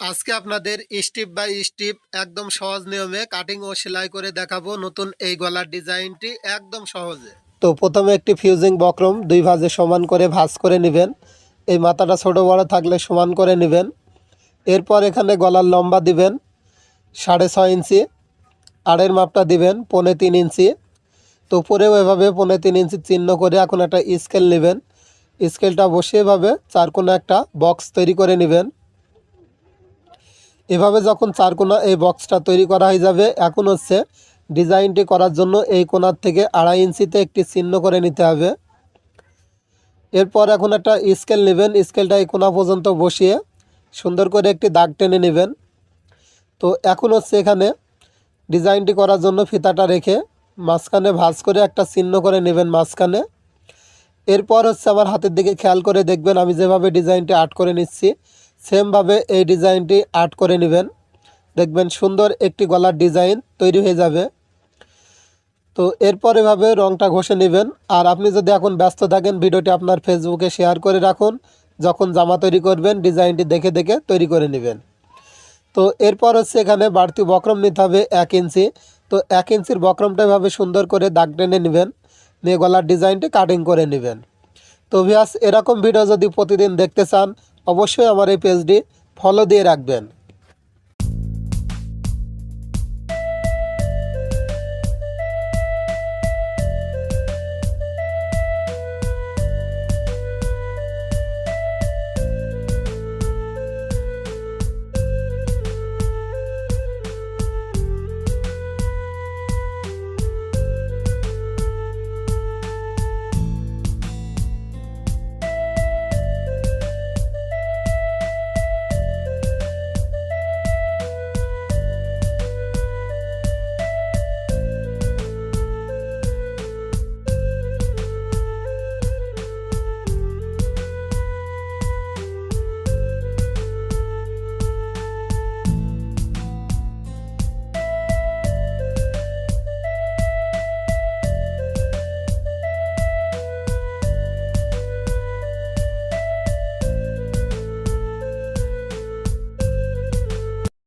আজকে আপনাদের steep by steep একদম সহজ নিয়মে কাটিং ও সেলাই করে দেখাবো নতুন এই গলার ডিজাইনটি একদম সহজে। তো প্রথমে একটি ফিউজিং বক্রম দুই ভাজে সমান করে ভাঁজ করে নেবেন। এই মাথাটা ছোট বড় থাকলে সমান করে নেবেন। এরপর এখানে গলার লম্বা দিবেন সাড়ে ছয় ইঞ্চি, আড়ের মাপটা দিবেন পৌনে তিন ইঞ্চি। তো উপরেও এভাবে পৌনে তিন ইঞ্চি চিহ্ন করে এখন একটা স্কেল নেবেন। স্কেলটা বসিয়ে এভাবে চার কোনো একটা বক্স তৈরি করে নেবেন। এভাবে যখন চার কোনা এই বক্সটা তৈরি করা হয়ে যাবে, এখন হচ্ছে ডিজাইনটি করার জন্য এই কোনার থেকে আড়াই ইঞ্চিতে একটি চিহ্ন করে নিতে হবে। এরপর এখন একটা স্কেল নেবেন, স্কেলটা এই কোনা পর্যন্ত বসিয়ে সুন্দর করে একটি দাগ টেনে নেবেন। তো এখন হচ্ছে এখানে ডিজাইনটি করার জন্য ফিতাটা রেখে মাঝখানে ভাঁজ করে একটা চিহ্ন করে নেবেন মাঝখানে। এরপর হচ্ছে আমার হাতের দিকে খেয়াল করে দেখবেন আমি যেভাবে ডিজাইনটি আর্ট করে নিচ্ছি সেমভাবে এই ডিজাইনটি আর্ট করে নেবেন। দেখবেন সুন্দর একটি গলার ডিজাইন তৈরি হয়ে যাবে। তো এরপর এভাবে রংটা ঘষে নেবেন। আর আপনি যদি এখন ব্যস্ত থাকেন, ভিডিওটি আপনার ফেসবুকে শেয়ার করে রাখুন। যখন জামা তৈরি করবেন, ডিজাইনটি দেখে দেখে তৈরি করে নেবেন। তো এরপর হচ্ছে এখানে বাড়তি বক্রম নিতে হবে এক ইঞ্চি। তো এক ইঞ্চির বক্রমটা এভাবে সুন্দর করে দাগ টেনে নেবেন। নিয়ে গলার ডিজাইনটি কাটিং করে নেবেন। তো ভিয়াস এরকম ভিডিও যদি প্রতিদিন দেখতে চান অবশ্যই আমার এই পেজটি ফলো দিয়ে রাখবেন।